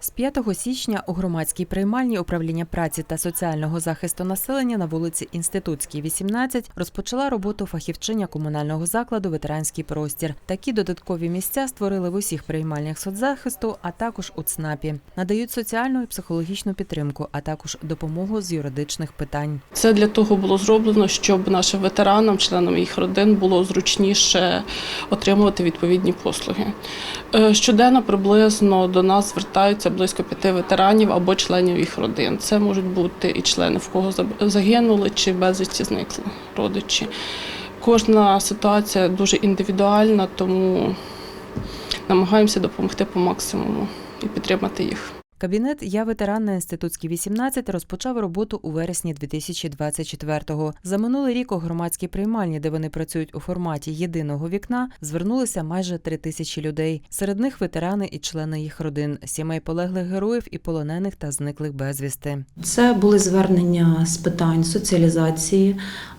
З 5 січня у громадській приймальні управління праці та соціального захисту населення на вулиці Інститутській, 18 розпочала роботу фахівчиня комунального закладу Ветеранський простір. Такі додаткові місця створили в усіх приймальнях соцзахисту, а також у ЦНАПі. Надають соціальну і психологічну підтримку, а також допомогу з юридичних питань. Це для того було зроблено, щоб нашим ветеранам, членам їх родин було зручніше отримувати відповідні послуги. Е, Щоденно приблизно до нас звертаються близько п'яти ветеранів або членів їх родин. Це можуть бути і члени, в кого загинули чи безвісті зникли родичі. Кожна ситуація дуже індивідуальна, тому намагаємося допомогти по максимуму і підтримати їх. Кабінет Я ветеран на інститутській 18 розпочав роботу у вересні 2024-го. За минулий рік у громадській приймальні, де вони працюють у форматі єдиного вікна, звернулися майже три тисячі людей. Серед них ветерани і члени їх родин, сімей полеглих героїв і полонених та зниклих безвісти. Це були звернення з питань соціалізації,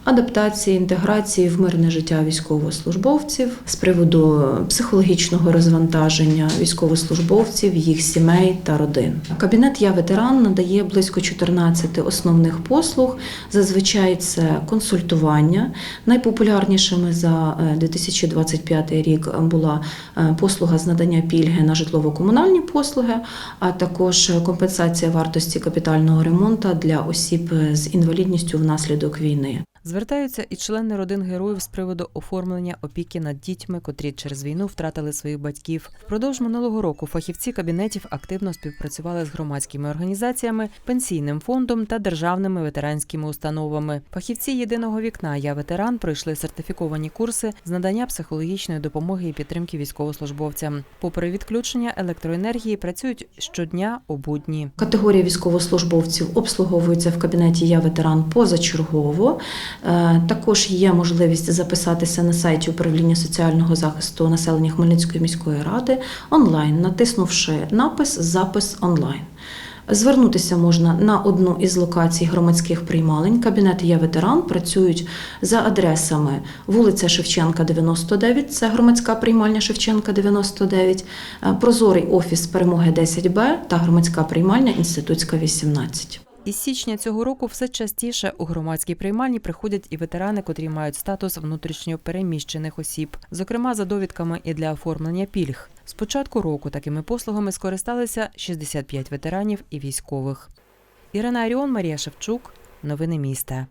адаптації, інтеграції в мирне життя військовослужбовців з приводу психологічного розвантаження військовослужбовців, їх сімей та родин. Кабінет Я ветеран надає близько 14 основних послуг. Зазвичай це консультування. Найпопулярнішими за е, 2025 рік була е, послуга з надання пільги на житлово-комунальні послуги, а також компенсація вартості капітального ремонту для осіб з інвалідністю внаслідок війни. Звертаються і члени родин героїв з приводу оформлення опіки над дітьми, котрі через війну втратили своїх батьків. Впродовж минулого року фахівці кабінетів активно співпрацювали з громадськими організаціями, пенсійним фондом та державними ветеранськими установами. Фахівці єдиного вікна Я ветеран пройшли сертифіковані курси з надання психологічної допомоги і підтримки військовослужбовцям. Попри відключення електроенергії, працюють щодня у будні. Категорія військовослужбовців обслуговується в кабінеті Я ветеран позачергово. Е, Також є можливість записатися на сайті управління соціального захисту населення Хмельницької міської ради онлайн, натиснувши напис Запис онлайн. Звернутися можна на одну із локацій громадських приймалень. Кабінети Я ветеран працюють за адресами вулиця Шевченка, 99, це громадська приймальня Шевченка 99, е, Прозорий офіс перемоги 10Б та громадська приймальня Інститутська 18. Із січня цього року все частіше у громадській приймальні приходять і ветерани, котрі мають статус внутрішньо переміщених осіб, зокрема за довідками і для оформлення пільг. З початку року такими послугами скористалися 65 ветеранів і військових. Ірина Аріон, Марія Шевчук. Новини міста.